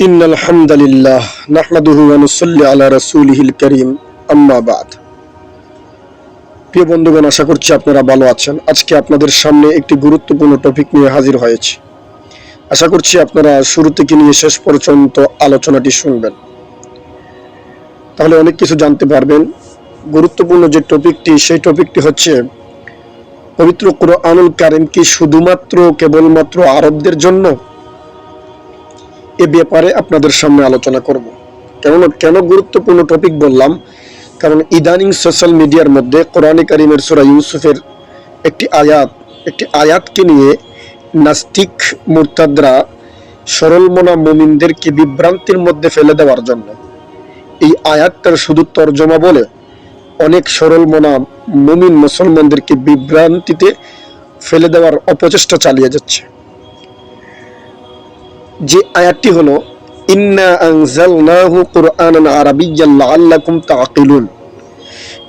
إن الحمد لله نحمده ونصلي على رسوله الكريم أما بعد প্রিয় বন্ধুগণ আশা করছি আপনারা ভালো আছেন আজকে আপনাদের সামনে একটি গুরুত্বপূর্ণ টপিক নিয়ে হাজির হয়েছি আশা করছি আপনারা শুরু থেকে নিয়ে শেষ পর্যন্ত আলোচনাটি শুনবেন তাহলে অনেক কিছু জানতে পারবেন গুরুত্বপূর্ণ যে টপিকটি সেই টপিকটি হচ্ছে পবিত্র কোরআনুল কারিম কি শুধুমাত্র কেবলমাত্র আরবদের জন্য এ ব্যাপারে আপনাদের সামনে আলোচনা করব। কেন কেন গুরুত্বপূর্ণ টপিক বললাম? কারণ ইদানিং সোশ্যাল মিডিয়ার মধ্যে কোরআনে কারিমের সুরা ইউসুফের একটি আয়াত, একটি আয়াতকে নিয়ে নাস্তিক মুরতাদরা সরলমনা মুমিনদেরকে বিভ্রান্তির মধ্যে ফেলে দেওয়ার জন্য। এই আয়াতটার শুধু তর্জমা বলে অনেক সরলমনা মুমিন মুসলমানদেরকে বিভ্রান্তিতে ফেলে দেওয়ার অপচেষ্টা চালিয়ে যাচ্ছে। যে আয়াতটি হলো, ইন্না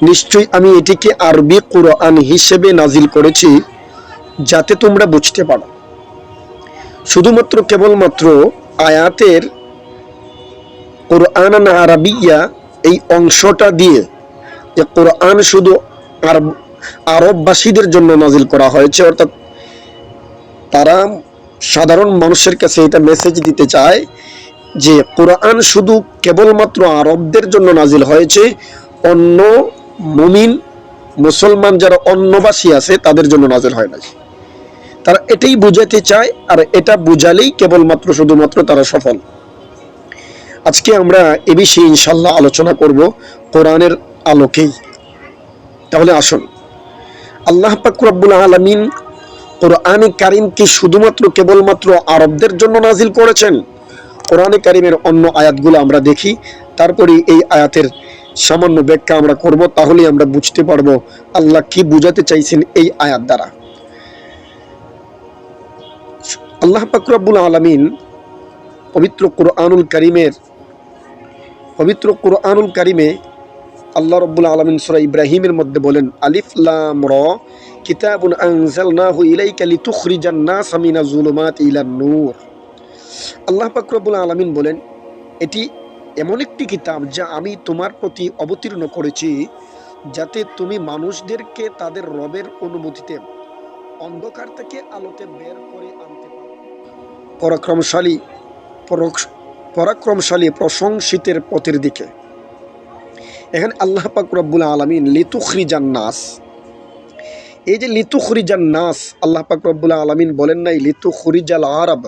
নিশ্চয়ই আমি এটিকে আরবি কুরআন হিসেবে নাজিল করেছি, যাতে তোমরা বুঝতে পারো। শুধুমাত্র কেবলমাত্র আয়াতের কোরআনান আরবিয়া এই অংশটা দিয়ে যে কোরআন শুধু আরব আরববাসীদের জন্য নাজিল করা হয়েছে, অর্থাৎ তারা সাধারণ মানুষের কাছে এটা মেসেজ দিতে চায় যে কোরআন শুধু কেবলমাত্র আরবদের জন্য নাজিল হয়েছে, অন্য মুমিন, মুসলমান যারা অন্যবাসী আছে, তাদের জন্য নাজিল হয় নাই। তারা এটাই বুঝাতে চায়, আর এটা বুঝালেই কেবলমাত্র শুধুমাত্র তারা সফল। আজকে আমরা এ বিষয়ে ইনশাল্লাহ আলোচনা করব কোরআনের আলোকেই। তাহলে আসুন। আল্লাহ পাক রব্বুল আলামিন কোরআনে কারিম কি শুধুমাত্র কেবলমাত্র আরবদের জন্য নাজিল করেছেন? কোরআনে কারিমের অন্য আয়াতগুলো আমরা দেখি, তারপরে এই আয়াতের সামান্য ব্যাখ্যা আমরা করব তাহলে আমরা বুঝতে পারব আল্লাহ কি বুঝাতে চাইছেন এই আয়াত দ্বারা। আল্লাহ পাকুরাবুল আলমিন পবিত্র কোরআনুল করিমের, পবিত্র কোরআনুল কারিমে আল্লাহ রব্বুল আলমিন সুরা ইব্রাহিমের মধ্যে বলেন, আলিফ লাম র, কিতাবুন আনজালনাহু ইলাইকা লিতুখরিজান নাস মিনা যুলুমাত ইলা নূর। আল্লাহ পাক রব্বুল আলামিন বলেন, এটি এমন একটি কিতাব যা আমি তোমার প্রতি অবতীর্ণ করেছি, যাতে তুমি মানুষদেরকে তাদের রবের অনুমতিতে অন্ধকার থেকে আলোতে বের করে আনতে পারো। পরাক্রমশালী পরাক্রমশালী প্রশংসিতের পথের দিকে এখানে আল্লাহ পাক রব্বুল আলামিন লিতুখরিজান নাস। এই যে লিতু খরিজান নাস, আল্লাহ পাক রব্বুল আলমিন বলেন নাই লিতু খরিজাল আরব।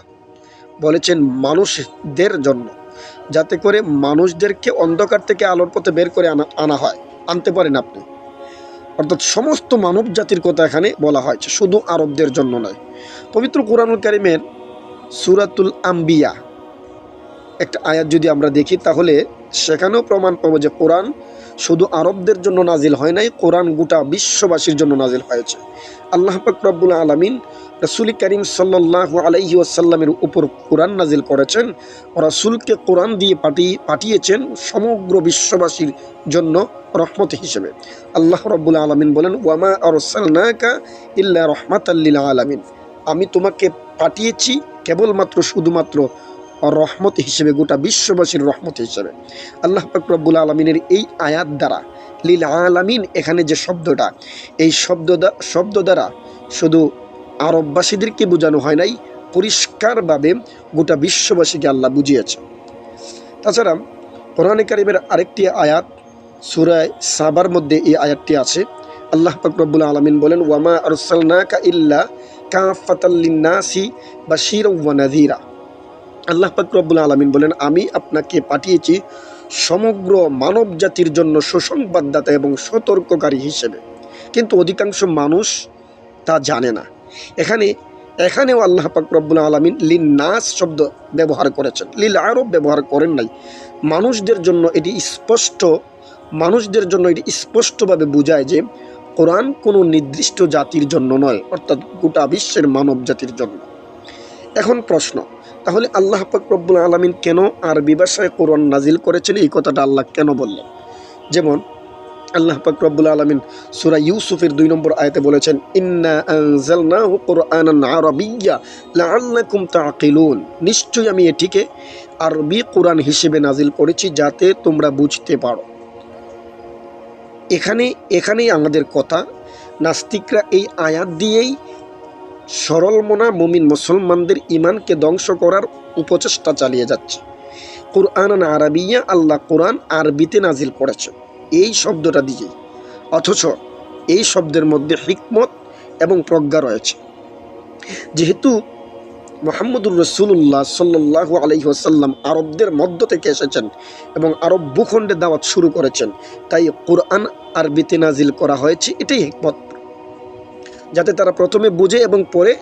বলেছেন মানুষদের জন্য, যাতে করে মানুষদেরকে অন্ধকার থেকে আলোর পথে বের করে আনা আনা হয়। আনতে পারেন আপনি। অর্থাৎ সমস্ত মানব জাতির কথা এখানে বলা হয়েছে, শুধু আরবদের জন্য নয়। পবিত্র কোরআনুল কারিমের সুরাতুল আম্বিয়া একটা আয়াত যদি আমরা দেখি, তাহলে সেখানেও প্রমাণ পাবো যে কোরআন শুধু আরবদের জন্য নাজিল হয় নাই, কোরআন গোটা বিশ্ববাসীর জন্য নাজিল হয়েছে। আল্লাহ পাক রব্বুল আলমিন রসুল করিম সাল্লাহ আলাইহি আসাল্লামের উপর কোরআন নাজিল করেছেন রাসুলকে কোরআন দিয়ে পাঠিয়ে, পাঠিয়েছেন সমগ্র বিশ্ববাসীর জন্য রহমত হিসেবে। আল্লাহ রব্বুল আলমিন বলেন, ওয়ামা আরসালনাকা ইল্লা রহমাতাল্লিল আলামিন। আমি তোমাকে পাঠিয়েছি কেবলমাত্র, শুধুমাত্র রহমত হিসেবে, গোটা বিশ্ববাসীর রহমত হিসেবে। আল্লাহ রব্বুল আলমিনের এই আয়াত দ্বারা, লীল আলামিন এখানে যে শব্দটা, এই শব্দ শব্দ দ্বারা শুধু আরববাসীদেরকে বোঝানো হয় নাই, পরিষ্কারভাবে গোটা বিশ্ববাসীকে আল্লাহ বুঝিয়েছে। তাছাড়া কোরআনে কারিমের আরেকটি আয়াত, সুরায় সাবার মধ্যে এই আয়াতটি আছে। আল্লাহ পাক রব্বুল আলমিন বলেন ওয়ামা আরসালনাকা ইল্লা কাফাতাল্লিন্নাসি বাশীরা ওয়া নাযীরা। আল্লাহ পাক আলমিন বলেন, আমি আপনাকে পাঠিয়েছি সমগ্র মানব জাতির জন্য সুসংবাদদাতা এবং সতর্ককারী হিসেবে। কিন্তু অধিকাংশ মানুষ তা জানে না। এখানে, এখানেও আল্লাহ পাক আলমিন লিন নাস শব্দ ব্যবহার করেছেন। লিল আরব ব্যবহার করেন নাই। মানুষদের জন্য এটি স্পষ্ট, মানুষদের জন্য এটি স্পষ্টভাবে বোঝায় যে কোরআন কোনো নির্দিষ্ট জাতির জন্য নয়, অর্থাৎ গোটা বিশ্বের মানব জাতির জন্য। এখন প্রশ্ন তাহলে আল্লাহ পাক রব্বুল আলমিন কেন আরবি ভাষায় কোরআন নাজিল করেছেন? এই কথাটা আল্লাহ কেন বললেন? যেমন আল্লাহ পাক রব্বুল আলমিন সুরা ইউসুফের দুই নম্বর আয়াতে বলেছেন নিশ্চয়ই আমি এটিকে আরবি কোরআন হিসেবে নাজিল করেছি যাতে তোমরা বুঝতে পারো। এখানে, এখানেই আমাদের কথা, নাস্তিকরা এই আয়াত দিয়েই সরল মনা মুমিন মুসলমানদের ইমানকে ধ্বংস করার উপচেষ্টা চালিয়ে যাচ্ছে। কোরআন আরবিয়া আল্লাহ কোরআন আরবিতে নাজিল করেছে। এই শব্দটা দিয়ে অথচ এই শব্দের মধ্যে হিকমত এবং প্রজ্ঞা রয়েছে। যেহেতু মোহাম্মদুর রসুল্লাহ সাল্লাহ আলহি আসাল্লাম আরবদের মধ্য থেকে এসেছেন এবং আরব ভূখণ্ডে দাওয়াত শুরু করেছেন, তাই কোরআন আরবিতে নাজিল করা হয়েছে, এটাই হিকমত। যাতে তারা প্রথমে বুঝে এবং পরে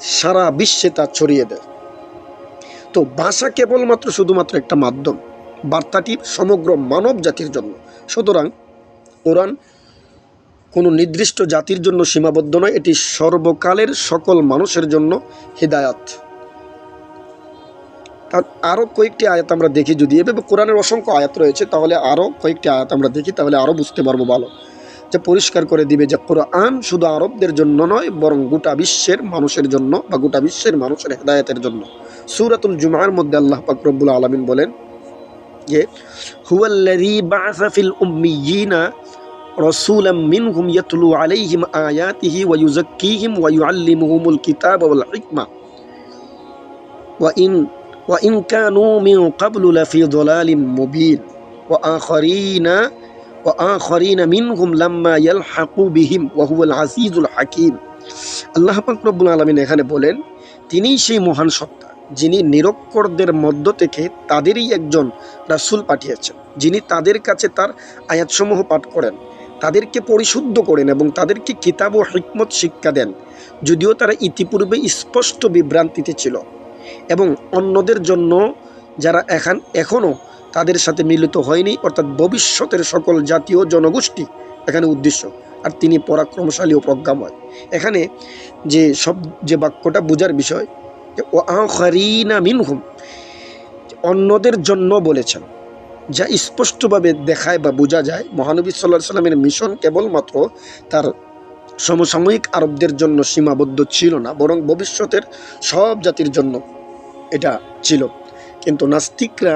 সারা বিশ্বে তা ছড়িয়ে দেয়। তো ভাষা কেবলমাত্র শুধুমাত্র একটা মাধ্যম। বার্তাটি সমগ্র মানব জাতির জন্য। সুতরাং কোরআন কোনো নির্দিষ্ট জাতির জন্য সীমাবদ্ধ নয়, এটি সর্বকালের সকল মানুষের জন্য হৃদায়াত। তার আরও কয়েকটি আয়াত আমরা দেখি যদি। এভাবে কোরআনের অসংখ্য আয়াত রয়েছে, তাহলে আরও কয়েকটি আয়াত আমরা দেখি, তাহলে আরও বুঝতে পারব ভালো। যে পরিষ্কার করে দিবে যে কোরআন শুধু আরবদের জন্য নয়, বরং গোটা বিশ্বের মানুষের জন্য বা গোটা বিশ্বের মানুষের হেদায়তের জন্য। সুরাতুল জুমার মধ্যে আল্লাহ পাকরবুল আলমিন বলেন যে, হুয়াল্লাযী বাআসা ফিল উম্মিয়িনা রাসূলাম মিনহুম ইয়াতলু আলাইহিম আয়াতিহি ওয়া ইউযাক্কিহিম ওয়া ইউআল্লিমুহুমুল কিতাবা ওয়াল হিকমা। ওয়া ইন ওয়া ইন কানু মিন মিনহুম লাম্মা ইয়ালহাকু বিহিম ওয়া হুয়াল আজিজুল হাকীম আল্লাহ পাক রব্বুল আলামিন এখানে বলেন তিনিই সেই মহান সত্তা, যিনি নিরক্ষরদের মধ্য থেকে তাদেরই একজন রাসূল পাঠিয়েছেন, যিনি তাদের কাছে তার আয়াতসমূহ পাঠ করেন, তাদেরকে পরিশুদ্ধ করেন এবং তাদেরকে কিতাব ও হিকমত শিক্ষা দেন। যদিও তারা ইতিপূর্বে স্পষ্ট বিভ্রান্তিতে ছিল এবং অন্যদের জন্য যারা এখান, এখনও তাদের সাথে মিলিত হয়নি, অর্থাৎ ভবিষ্যতের সকল জাতীয় জনগোষ্ঠী এখানে উদ্দেশ্য। আর তিনি পরাক্রমশালী ও প্রজ্ঞাময়। এখানে যে সব, যে বাক্যটা বোঝার বিষয়, যে ও আখরিনা মিনহুম অন্যদের জন্য বলেছেন, যা স্পষ্টভাবে দেখায় বা বোঝা যায়, মহানবী সাল্লাহ সাল্লামের মিশন কেবলমাত্র তার সমসাময়িক আরবদের জন্য সীমাবদ্ধ ছিল না, বরং ভবিষ্যতের সব জাতির জন্য এটা ছিল। কিন্তু নাস্তিকরা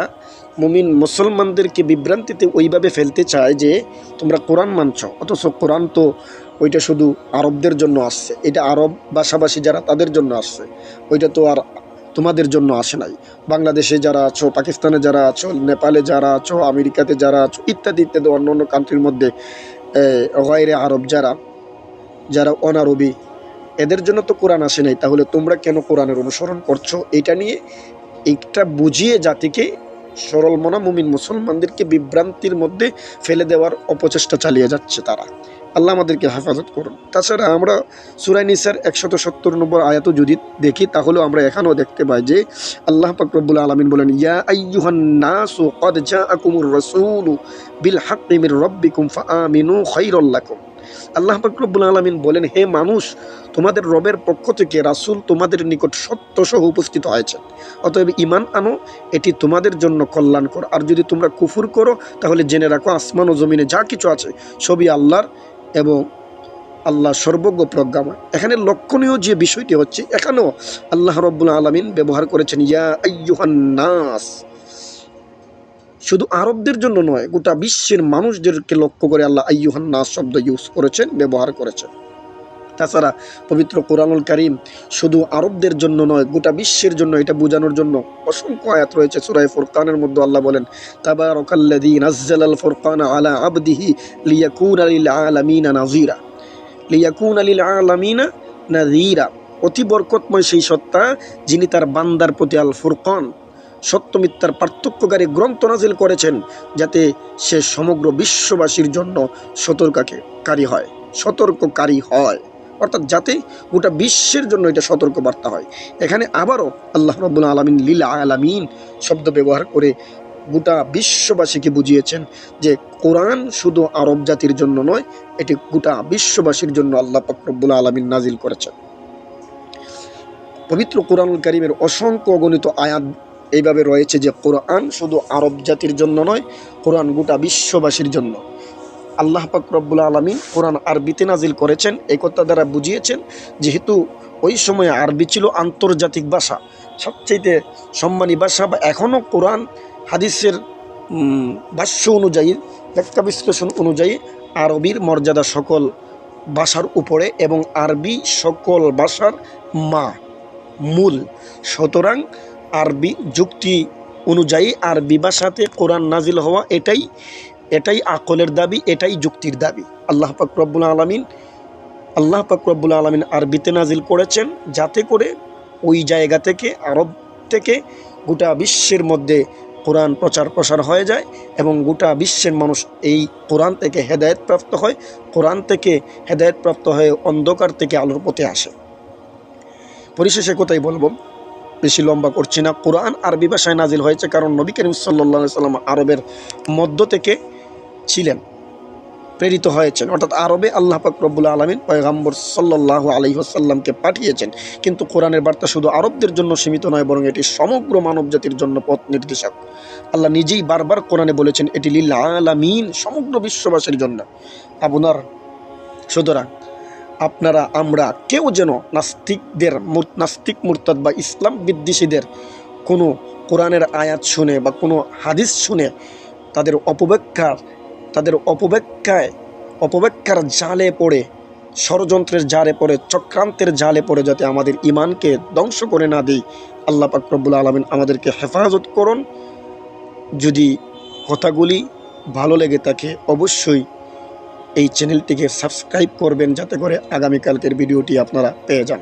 মুমিন মুসলমানদেরকে বিভ্রান্তিতে ওইভাবে ফেলতে চায় যে তোমরা কোরআন মানছ। অথচ কোরআন তো ওইটা শুধু আরবদের জন্য আসছে। এটা আরব ভাষাভাষী যারা, তাদের জন্য আসছে। ওইটা তো আর তোমাদের জন্য আসে নাই। বাংলাদেশে যারা আছো, পাকিস্তানে যারা আছো, নেপালে যারা আছো, আমেরিকাতে যারা আছো, ইত্যাদি ইত্যাদি, অন্য অন্য কান্ট্রির মধ্যে গয়রে আরব যারা যারা অনারবি, এদের জন্য তো কোরআন আসে নাই। তাহলে তোমরা কেন কোরআনের অনুসরণ করছ? এটা নিয়ে একটা বুঝিয়ে জাতিকে সরল মনা মুমিন মুসলমানদেরকে বিভ্রান্তির মধ্যে ফেলে দেওয়ার অপচেষ্টা চালিয়ে যাচ্ছে তারা। আল্লাহ আমাদেরকে হেফাজত করুন। তাছাড়া আমরা সুরাই নিসার একশত সত্তর নম্বর আয়াত যদি দেখি, তাহলেও আমরা এখানেও দেখতে পাই যে আল্লাহ পাকরবুল আলমিন বলেন, ইয়া বিল হাক্কি মির রাব্বিকুম ফাআমিনু খায়রাল লাকুম। আল্লাহ পাকরবুল আলমিন বলেন, হে মানুষ, তোমাদের রবের পক্ষ থেকে রাসূল তোমাদের নিকট সত্য সহ উপস্থিত হয়েছে অতএব ইমান আনো, এটি তোমাদের জন্য কল্যাণকর। আর যদি তোমরা কুফুর করো, তাহলে জেনে রাখো আসমান ও জমিনে যা কিছু আছে, সবই আল্লাহর এবং আল্লাহ সর্বজ্ঞ প্রজ্ঞাময়। এখানে লক্ষণীয় যে বিষয়টি হচ্ছে, এখানেও আল্লাহ রব্বুল আলমিন ব্যবহার করেছেন, ইয়া আইয়ুহান নাস। শুধু আরবদের জন্য নয়, গোটা বিশ্বের মানুষদেরকে লক্ষ্য করে আল্লাহ আইয়ুহান নাস শব্দ ইউজ করেছেন, ব্যবহার করেছেন। তাছাড়া পবিত্র কোরআনুল করিম শুধু আরবদের জন্য নয়, গোটা বিশ্বের জন্য এটা বোঝানোর জন্য অসংখ্য আয়াত রয়েছে সুরাই ফুরকানের মধ্যে আল্লাহ বলেন ফুরকানা আলা আবদিহি অতি বরকতময় সেই সত্তা যিনি তার বান্দার প্রতি আল ফুরকান সত্য মিথ্যার পার্থক্যকারী গ্রন্থ নাজিল করেছেন যাতে সে সমগ্র বিশ্ববাসীর জন্য সতর্কাকারী হয়, সতর্ককারী হয়। অর্থাৎ যাতে গোটা বিশ্বের জন্য এটা সতর্ক বার্তা হয়। এখানে আবারও আল্লাহ রব্বুল আলমিন লীলা আলামিন শব্দ ব্যবহার করে গোটা বিশ্ববাসীকে বুঝিয়েছেন যে কোরআন শুধু আরব জাতির জন্য নয়, এটি গোটা বিশ্ববাসীর জন্য আল্লাহ পাকরব্বুল আলমিন নাজিল করেছেন। পবিত্র কোরআনুল করিমের অসংখ্য অগণিত আয়াত এইভাবে রয়েছে যে কোরআন শুধু আরব জাতির জন্য নয়, কোরআন গোটা বিশ্ববাসীর জন্য। আল্লাহ রব্বুল আলমিন কোরআন আরবিতে নাজিল করেছেন, এই কথা দ্বারা বুঝিয়েছেন যেহেতু ওই সময় আরবি ছিল আন্তর্জাতিক ভাষা সবচেয়ে সম্মানী ভাষা বা এখনও কোরআন হাদিসের ভাষ্য অনুযায়ী ব্যাখ্যা বিশ্লেষণ অনুযায়ী আরবির মর্যাদা সকল ভাষার উপরে এবং আরবি সকল ভাষার মা, মূল। সুতরাং আরবি যুক্তি অনুযায়ী আরবি ভাষাতে কোরআন নাজিল হওয়া এটাই এটাই আকলের দাবি, এটাই যুক্তির দাবি। আল্লাহ পাক রব্বুল আলমিন, আল্লাহ পাক রব্বুল আলমিন আরবিতে নাজিল করেছেন যাতে করে ওই জায়গা থেকে, আরব থেকে গোটা বিশ্বের মধ্যে কোরআন প্রচার প্রসার হয়ে যায় এবং গোটা বিশ্বের মানুষ এই কোরআন থেকে হেদায়েত প্রাপ্ত হয়, কোরআন থেকে হেদায়েত প্রাপ্ত হয়ে অন্ধকার থেকে আলোর পথে আসে। পরিশেষে কোথায় বলব বেশি লম্বা করছি না। কোরআন আরবি ভাষায় নাজিল হয়েছে কারণ নবী করিম সাল্লা সাল্লাম আরবের মধ্য থেকে ছিলেন, প্রেরিত হয়েছেন। অর্থাৎ আরবে আল্লাহ পাক রব্বুল আলমিন পয়গাম্বর সাল্লাহ আলহিহাসাল্লামকে পাঠিয়েছেন। কিন্তু কোরআনের বার্তা শুধু আরবদের জন্য সীমিত নয়, বরং এটি সমগ্র মানব জাতির জন্য পথ নির্দেশক। আল্লাহ নিজেই বারবার কোরআনে বলেছেন, এটি লিল আলামিন সমগ্র বিশ্ববাসীর জন্য। আপনার সুতরাং আপনারা, আমরা কেউ যেন নাস্তিকদের নাস্তিক মুরতাদ বা ইসলাম বিদ্বেষীদের কোনো কোরআনের আয়াত শুনে বা কোনো হাদিস শুনে তাদের অপব্যাখ্যার তাদের অপব্যাখ্যায়, অপব্যাখ্যার জালে পড়ে, ষড়যন্ত্রের জালে পড়ে, চক্রান্তের জালে পড়ে যাতে আমাদের ইমানকে ধ্বংস করে না দিই। আল্লাহ পাক আলমিন আমাদেরকে হেফাজত করুন। যদি কথাগুলি ভালো লেগে থাকে, অবশ্যই এই চ্যানেলটিকে সাবস্ক্রাইব করবেন যাতে করে আগামীকালকের ভিডিওটি আপনারা পেয়ে যান।